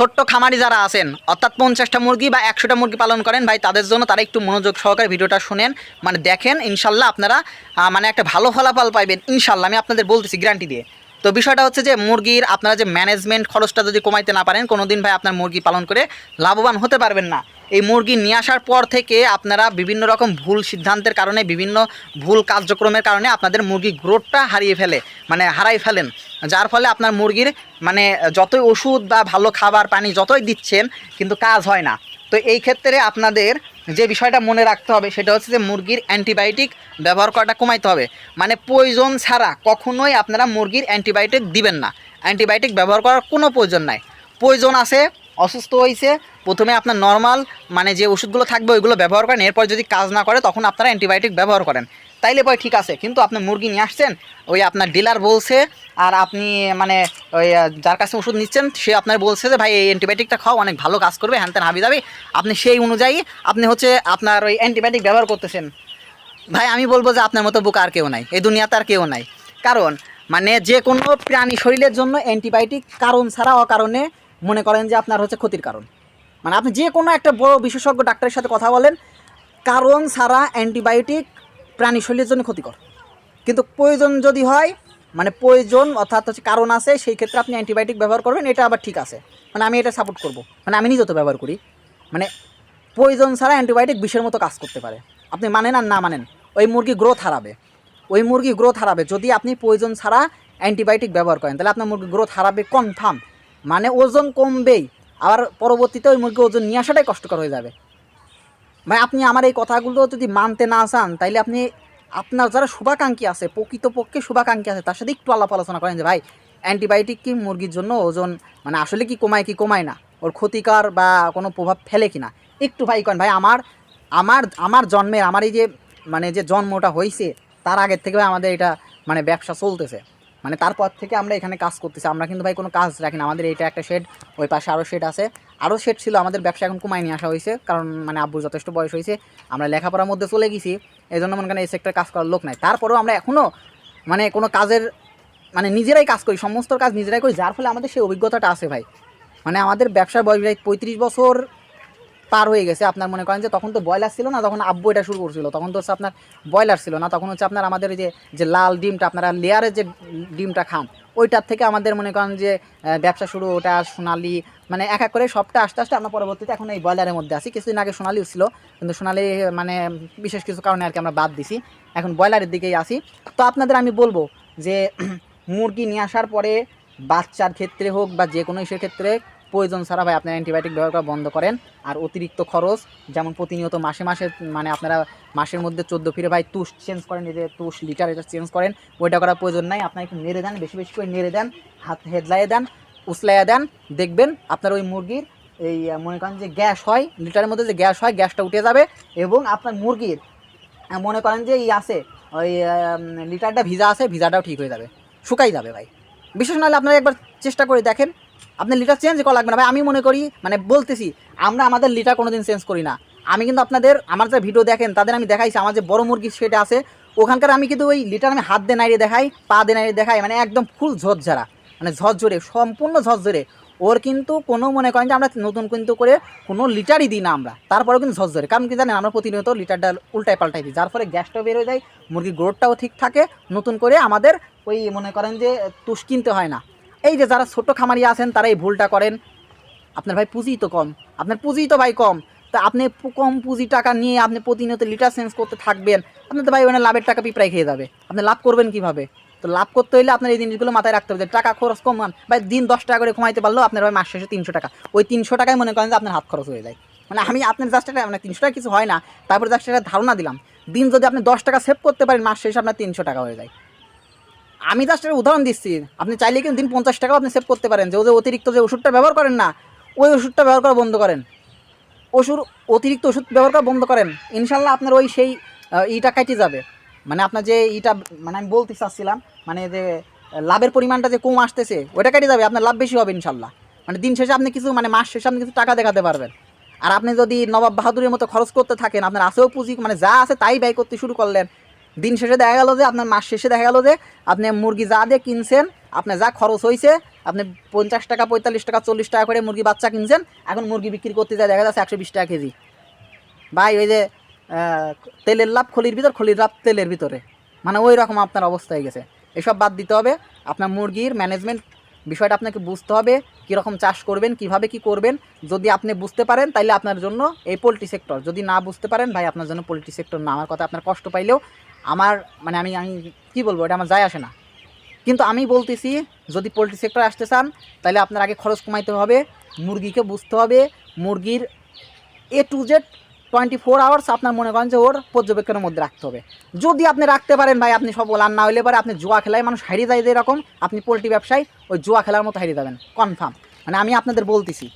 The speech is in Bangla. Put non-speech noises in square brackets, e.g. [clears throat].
ছোট্ট খামারি যারা আছেন, অর্থাৎ পঞ্চাশটা মুরগি বা একশোটা মুরগি পালন করেন, ভাই, তাদের জন্য তারা একটু মনোযোগ সহকারে ভিডিওটা শুনেন। মানে দেখেন, ইনশাল্লাহ আপনারা মানে একটা ভালো ফলাফল পাইবেন, ইনশাল্লাহ। আমি আপনাদের বলতেছি গ্যারান্টি দিয়ে। তো বিষয়টা হচ্ছে যে, মুরগির আপনারা যে ম্যানেজমেন্ট খরচটা যদি কমাইতে না পারেন, কোনোদিন ভাই আপনার মুরগি পালন করে লাভবান হতে পারবেন না। এই মুরগি নিয়ে আসার পর থেকে আপনারা বিভিন্ন রকম ভুল সিদ্ধান্তের কারণে, বিভিন্ন ভুল কার্যক্রমের কারণে আপনাদের মুরগি গ্রোথটা হারিয়ে ফেলে মানে হারাই ফেলেন। যার ফলে আপনার মুরগির মানে যতই ওষুধ বা ভালো খাবার পানি যতই দিচ্ছেন, কিন্তু কাজ হয় না। তো এই ক্ষেত্রে আপনাদের যে বিষয়টা মনে রাখতে হবে, সেটা হচ্ছে যে মুরগির অ্যান্টিবায়োটিক ব্যবহার করাটা কমাইতে হবে। মানে প্রয়োজন ছাড়া কখনোই আপনারা মুরগির অ্যান্টিবায়োটিক দিবেন না। অ্যান্টিবায়োটিক ব্যবহার করার কোনো প্রয়োজন নাই। প্রয়োজন আছে অসুস্থ হয়েছে প্রথমে আপনার নর্মাল মানে যে ওষুধগুলো থাকবে ওইগুলো ব্যবহার করেন, এরপর যদি কাজ না করে তখন আপনারা অ্যান্টিবায়োটিক ব্যবহার করেন। তাইলে পরে ঠিক আছে, কিন্তু আপনি মুরগি নিয়ে আসছেন, ওই আপনার ডিলার বলছে, আর আপনি মানে ওই যার কাছে ওষুধ নিচ্ছেন, সে আপনার বলছে যে, ভাই, এই অ্যান্টিবায়োটিকটা খাও, অনেক ভালো কাজ করবে, হ্যান ত্যান হাবি যাবি। আপনি সেই অনুযায়ী আপনি হচ্ছে আপনার ওই অ্যান্টিবায়োটিক ব্যবহার করতেছেন। ভাই, আমি বলব যে আপনার মতো বোকা আর কেউ নাই, এই দুনিয়াতে আর কেউ নাই। কারণ মানে যে কোনো প্রাণী শরীরের জন্য অ্যান্টিবায়োটিক কারণ ছাড়া অকারণে মনে করেন যে আপনার হচ্ছে ক্ষতির কারণ। মানে আপনি যে কোনো একটা বড় বিশেষজ্ঞ ডাক্তারের সাথে কথা বলেন, কারণ ছাড়া অ্যান্টিবায়োটিক প্রাণী জন্য ক্ষতিকর। কিন্তু প্রয়োজন যদি হয় মানে প্রয়োজন অর্থাৎ হচ্ছে কারণ আছে, সেই ক্ষেত্রে আপনি অ্যান্টিবায়োটিক ব্যবহার করবেন, এটা আবার ঠিক আছে। মানে আমি এটা সাপোর্ট করব। মানে আমি নিজে তো ব্যবহার করি। মানে প্রয়োজন ছাড়া অ্যান্টিবায়োটিক বিষের মতো কাজ করতে পারে। আপনি মানেন আর না মানেন, ওই মুরগি গ্রোথ হারাবে। ওই মুরগি গ্রোথ হারাবে। যদি আপনি প্রয়োজন ছাড়া অ্যান্টিবায়োটিক ব্যবহার করেন, তাহলে আপনার মুরগি গ্রোথ হারাবে কনফার্ম মানে ওজন কমবেই। আবার পরবর্তীতে ওই মুরগি ওজন নিয়ে আসাটাই কষ্টকর হয়ে যাবে। ভাই, আপনি আমার এই কথাগুলো যদি মানতে না চান, তাইলে আপনি আপনার যারা শুভাকাঙ্ক্ষী আছে, প্রকৃতপক্ষে শুভাকাঙ্ক্ষী আছে, তার সাথে একটু আলাপ আলোচনা করেন যে, ভাই, অ্যান্টিবায়োটিক কি মুরগির জন্য ওজন মানে আসলে কি কমায় কি কমায় না? ওর ক্ষতিকর বা কোনো প্রভাব ফেলে কি না? একটু ভাই কন, ভাই, আমার আমার আমার জন্মের, আমার এই যে মানে যে জন্মটা হয়েছে তার আগের থেকে আমাদের এটা মানে ব্যবসা চলতেছে। মানে তারপর থেকে আমরা এখানে কাজ করতেছি। আমরা কিন্তু ভাই কোনো কাজ রাখি না। আমাদের এইটা একটা শেড ওই পাশে আরও শেড আছে। আরও শেড ছিল, আমাদের ব্যবসা এখন কমায় নিয়ে আসা হয়েছে। কারণ মানে আব্বুর যথেষ্ট বয়স হয়েছে। আমরা লেখাপড়ার মধ্যে চলে গেছি। এই জন্য মনে করেন এই সেক্টরে কাজ করার লোক নাই। তারপরেও আমরা এখনও মানে কোনো কাজের মানে নিজেরাই কাজ করি, সমস্ত কাজ নিজেরাই করি। যার ফলে আমাদের সেই অভিজ্ঞতাটা আছে ভাই। মানে আমাদের ব্যবসার বয়স প্রায় পঁয়ত্রিশ বছর পার হয়ে গেছে। আপনার মনে করেন যে তখন তো ব্রয়লার ছিল না, তখন আব্বু এটা শুরু করছিল। তখন তো হচ্ছে আপনার ব্রয়লার ছিল না, তখন হচ্ছে আপনার আমাদের যে যে লাল ডিমটা, আপনারা লেয়ারের যে ডিমটা খান, ওইটার থেকে আমাদের মনে করেন যে ব্যবসা শুরু, ওটা সোনালি মানে এক এক করে সবটা আস্তে আস্তে আমরা পরবর্তীতে এখন এই ব্রয়লারের মধ্যে আছি। কিছুদিন আগে সোনালিও ছিল, কিন্তু সোনালি মানে বিশেষ কিছু কারণে আর কি আমরা বাদ দিছি। এখন ব্রয়লারের দিকেই আসি তো আপনাদের আমি বলব যে, [clears throat] মুরগি নিয়ে আসার পরে বাচ্চার ক্ষেত্রে হোক বা যে কোনো ইস্যুর ক্ষেত্রে প্রয়োজন ছাড়া ভাই আপনারা অ্যান্টিবায়োটিক ব্যবহার করা বন্ধ করেন। আর অতিরিক্ত খরচ, যেমন প্রতিনিয়ত মাসে মাসে মানে আপনারা মাসের মধ্যে চোদ্দ ফিরে ভাই তুষ চেঞ্জ করেন, এই যে তুষ লিটার এটা চেঞ্জ করেন, ওইটা করার প্রয়োজন নাই। আপনারা একটু নেড়ে দেন, বেশি বেশি করে নেড়ে দেন, হাত হেদলাইয়ে দেন, উসলাইয়া দেন, দেখবেন আপনার ওই মুরগির এই, মনে করেন যে গ্যাস হয় লিটারের মধ্যে যে গ্যাস হয়, গ্যাসটা উঠে যাবে এবং আপনার মুরগির, মনে করেন যে ই আছে, ওই লিটারটা ভিজা আছে, ভিজাটাও ঠিক হয়ে যাবে, শুকাই যাবে ভাই। বিশেষ নাহলে আপনারা একবার চেষ্টা করে দেখেন আপনি লিটার চেঞ্জ করা লাগবে না। ভাই, আমি মনে করি মানে বলতেছি, আমরা আমাদের লিটার কোনোদিন চেঞ্জ করি না। আমি কিন্তু আপনাদের, আমার যে ভিডিও দেখেন, তাদের আমি দেখাইছি, আমার যে বড় মুরগি সেটা আছে, ওখানকার আমি কিন্তু ওই লিটার আমি হাত দিয়ে নাড়িয়ে দেখাই, পা দিয়ে নাড়িয়ে দেখাই মানে একদম ফুল ঝরঝরা মানে ঝরঝরে, সম্পূর্ণ ঝরঝরে। ওর কিন্তু কোনো মনে করেন যে আমরা নতুন কিন্তু করে কোনো লিটারই দিই না আমরা। তারপরেও কিন্তু ঝরঝরে। কারণ কি জানেন, আমরা প্রতিনিয়ত লিটারটা উল্টায় পাল্টাই দিই, যার ফলে গ্যাসটাও বের হয়ে যায়, মুরগির গ্রোথটাও ঠিক থাকে, নতুন করে আমাদের ওই মনে করেন যে তুষ কিনতে হয় না। এই যে যারা ছোট খামারি আছেন, তারা এই ভুলটা করেন। আপনার ভাই পুঁজি তো কম। আপনার পুঁজি তো ভাই কম। তা আপনি কম পুঁজি টাকা নিয়ে আপনি প্রতিনিয়ত লিটার চেঞ্জ করতে থাকবেন আপনি তো ভাই ওখানে লাভের টাকা পিঁপড়াই খেয়ে যাবে। আপনি লাভ করবেন কীভাবে? তো লাভ করতে হলে আপনার এই জিনিসগুলো মাথায় রাখতে হবে টাকা খরচ কমান ভাই দিন দশ টাকা করে কমাইতে পারলেও আপনার ভাই মাস শেষে তিনশো টাকা। ওই তিনশো টাকায় মনে করেন যে আপনার হাত খরচ হয়ে যায়। মানে আমি আপনার জাস্ট একটা মানে তিনশো টাকা কিছু হয় না, তারপরে জাস্ট একটা ধারণা দিলাম। দিন যদি আপনি দশ টাকা সেভ করতে পারেন, মাস শেষে আপনার তিনশো টাকা হয়ে যায়। আমি জাস্ট একটা উদাহরণ দিচ্ছি। আপনি চাইলে কিন্তু দিন পঞ্চাশ টাকাও আপনি সেভ করতে পারেন। যে ওদের অতিরিক্ত যে ওষুধটা ব্যবহার করেন না, ওই ওষুধটা ব্যবহার করা বন্ধ করেন। ওষুধ, অতিরিক্ত ওষুধ ব্যবহার করা বন্ধ করেন। ইনশাল্লাহ আপনার ওই সেই ইটা কাটি যাবে। মানে আপনার যে ইটা মানে আমি বলতে চাচ্ছিলাম মানে যে, লাভের পরিমাণটা যে কম আসতেছে ওটা কেটে যাবে। আপনার লাভ বেশি হবে ইনশাল্লাহ মানে দিন শেষে আপনি কিছু মানে মাস শেষে আপনি কিছু টাকা দেখাতে পারবেন। আর আপনি যদি নবাব বাহাদুরের মতো খরচ করতে থাকেন, আপনার আসেও পুঁজি মানে যা আছে তাই ব্যয় করতে শুরু করলেন দিন শেষে দেখা গেল যে, আপনার মাস শেষে দেখা গেল যে, আপনি মুরগি যা দিয়ে কিনছেন, আপনার যা খরচ হয়েছে আপনি পঞ্চাশ টাকা, পঁয়তাল্লিশ টাকা, চল্লিশ টাকা করে মুরগি বাচ্চা কিনছেন, এখন মুরগি বিক্রি করতে যায়, দেখা যাচ্ছে একশো বিশ টাকা কেজি। ভাই, ওই যে তেলের লাভ খলির ভিতর, খলির লাভ তেলের ভিতরে। মানে ওই রকম আপনার অবস্থা হয়ে গেছে। এসব বাদ দিতে হবে। আপনার মুরগির ম্যানেজমেন্ট বিষয়টা আপনাকে বুঝতে হবে, কীরকম চাষ করবেন, কীভাবে কি করবেন। যদি আপনি বুঝতে পারেন তাহলে আপনার জন্য এই পোলট্রি সেক্টর যদি না বুঝতে পারেন, ভাই, আপনার জন্য পোলট্রি সেক্টর না। আমার কথা আপনার কষ্ট পাইলেও আমার মানে আমি আমি কী বলব, এটা আমার যায় আসে না। কিন্তু আমি বলতেছি, যদি পোলট্রি সেক্টর আসতে চান, তাহলে আপনার আগে খরচ কমাইতে হবে, মুরগিকে বুঝতে হবে, মুরগির A to Z twenty four hours আপনার মনে করেন যে ওর পর্যবেক্ষণের মধ্যে রাখতে হবে। যদি আপনি রাখতে পারেন ভাই, আপনি সব আর না হলে পরে আপনি জুয়া খেলায় মানুষ হারিয়ে যায় যেরকম আপনি পোলট্রি ব্যবসায় ওই জুয়া খেলার মতো হারিয়ে যাবেন। কনফার্ম মানে আমি আপনাদের বলতেছি।